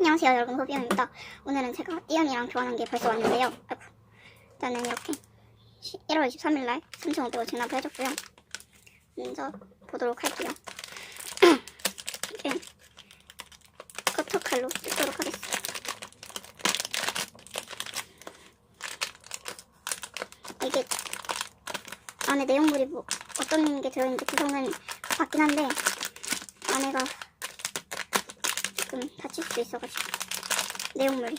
안녕하세요 여러분. 호비언입니다. 오늘은 제가 띠언이랑 교환한 게 벌써 왔는데요. 아이고. 일단은 이렇게 1월 23일날 3,500원 진압을 해줬고요. 먼저 보도록 할게요. 이렇게 커터칼로 뜯도록 하겠습니다. 이게 안에 내용물이 뭐 어떤 게 들어있는지 구성은 같긴 한데 안에가 조금 다칠 수도 있어가지고 내용물이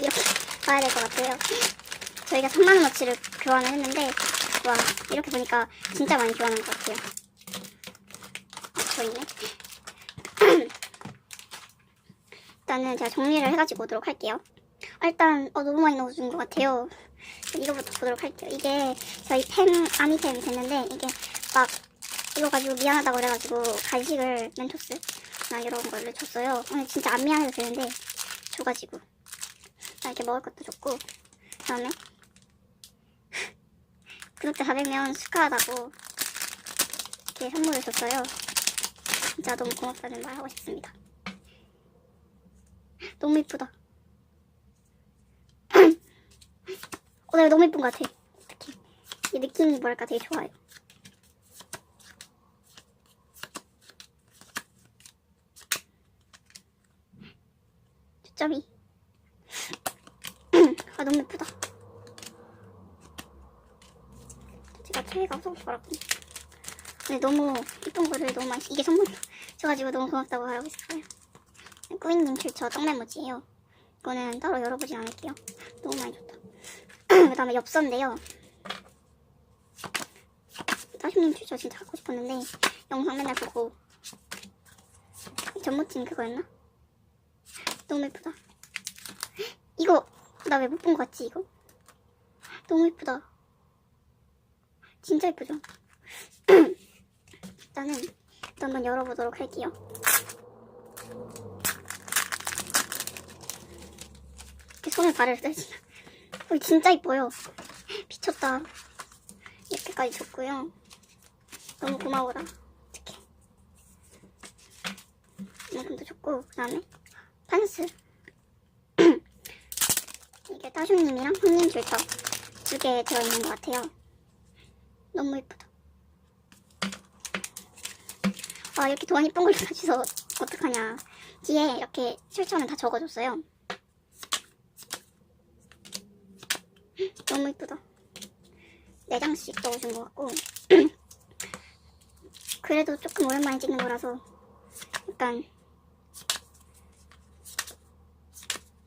이렇게 봐야 될 것 같아요. 저희가 3만원어치를 교환을 했는데 와 이렇게 보니까 진짜 많이 교환한 것 같아요. 저희는 일단은 제가 정리를 해가지고 오도록 할게요. 아, 일단 어, 너무 많이 넣어준 것 같아요. 이거부터 보도록 할게요. 이게 저희 펜 아미템 됐는데 이게 막 이거 가지고 미안하다고 그래가지고 간식을 멘토스나 이런 걸로 줬어요. 오늘 진짜 안 미안해도 되는데 줘가지고 나 이렇게 먹을 것도 줬고 그다음에 구독자 400명 축하하다고 이렇게 선물을 줬어요. 진짜 너무 고맙다는 말 하고 싶습니다. 너무 이쁘다. 어, 나 너무 이쁜 것 같아. 특히 이 느낌이 뭐랄까 되게 좋아요. 초점이 아 너무 예쁘다. 제가 체위가 없어서 그렇군요. 근데 너무 이쁜 거를 너무 많이 이게 선물 줘가지고 너무 고맙다고 하고 싶어요. 꾸잉님 출처 떡메모지예요. 이거는 따로 열어보진 않을게요. 너무 많이 줬다. 그 다음에 엽서인데요. 따심님 출처 진짜 갖고 싶었는데 영상 맨날 보고 전모친 그거였나? 너무 예쁘다. 이거 나 왜 못 본 거 같지 이거? 너무 예쁘다. 진짜 예쁘죠? 일단은 또 한번 열어보도록 할게요. 이렇게 손에 발을 떼지. 어, 진짜 이뻐요. 미쳤다. 이렇게까지 줬고요. 너무 고마워라. 어떡해. 이만큼도 줬고 그 다음에 판스. 이게 따숑님이랑 형님 줄터 두개 들어있는 것 같아요. 너무 예쁘다. 아 이렇게 도안 이쁜 걸 가지서 어떡하냐. 뒤에 이렇게 출처는 다 적어줬어요. 너무 이쁘다. 네 장씩 넣어준 것 같고 그래도 조금 오랜만에 찍는 거라서 약간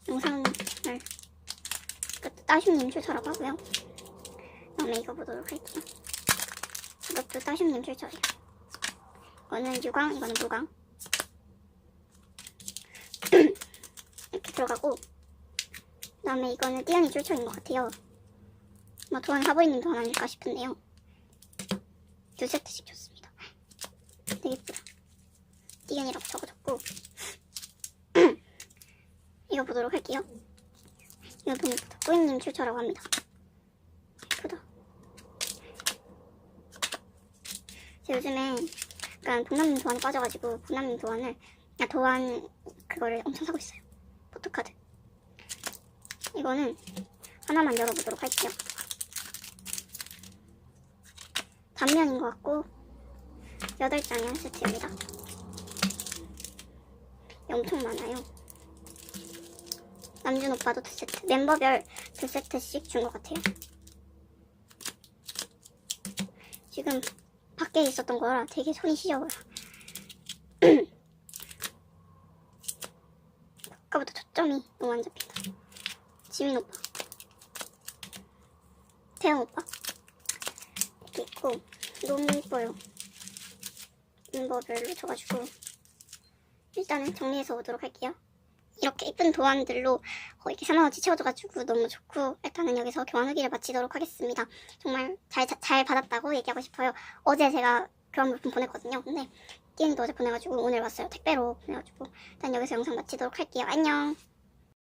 영상을 따숑님 출처라고 하고요. 다음에 이거 보도록 할게요. 이것도 따숑님 출처예요. 이거는 유광, 이거는 무광. 이렇게 들어가고 그 다음에 이거는 띠안이 출처인 것 같아요. 뭐 도안 사부인님도 하나니까 싶은데요. 두 세트씩 줬습니다. 되게 예쁘다. 띠안이라고 적어줬고 이거 보도록 할게요. 이거 너무 예쁘다. 꾸잉님 출처라고 합니다. 예쁘다. 제가 요즘에 약간 동남님 도안에 빠져가지고 동남님 도안을 아, 도안 그거를 엄청 사고 있어요. 포토카드. 이거는 하나만 열어보도록 할게요. 단면인 것 같고 8장의 한 세트입니다. 엄청 많아요. 남준 오빠도 두 세트, 멤버별 두 세트씩 준 것 같아요. 지금 밖에 있었던 거라 되게 손이 시려워요. 아까부터 초점이 너무 안 잡힌다. 지민 오빠, 태영 오빠 이렇게 있고 너무 예뻐요. 멤버별로 줘가지고 일단은 정리해서 오도록 할게요. 이렇게 예쁜 도안들로 어, 이렇게 3만원치 채워줘가지고 너무 좋고 일단은 여기서 교환 후기를 마치도록 하겠습니다. 정말 잘, 잘 받았다고 얘기하고 싶어요. 어제 제가 교환 물품 보냈거든요. 근데 띠엔이도 어제 보내가지고 오늘 왔어요 택배로 그래가지고 일단 여기서 영상 마치도록 할게요 안녕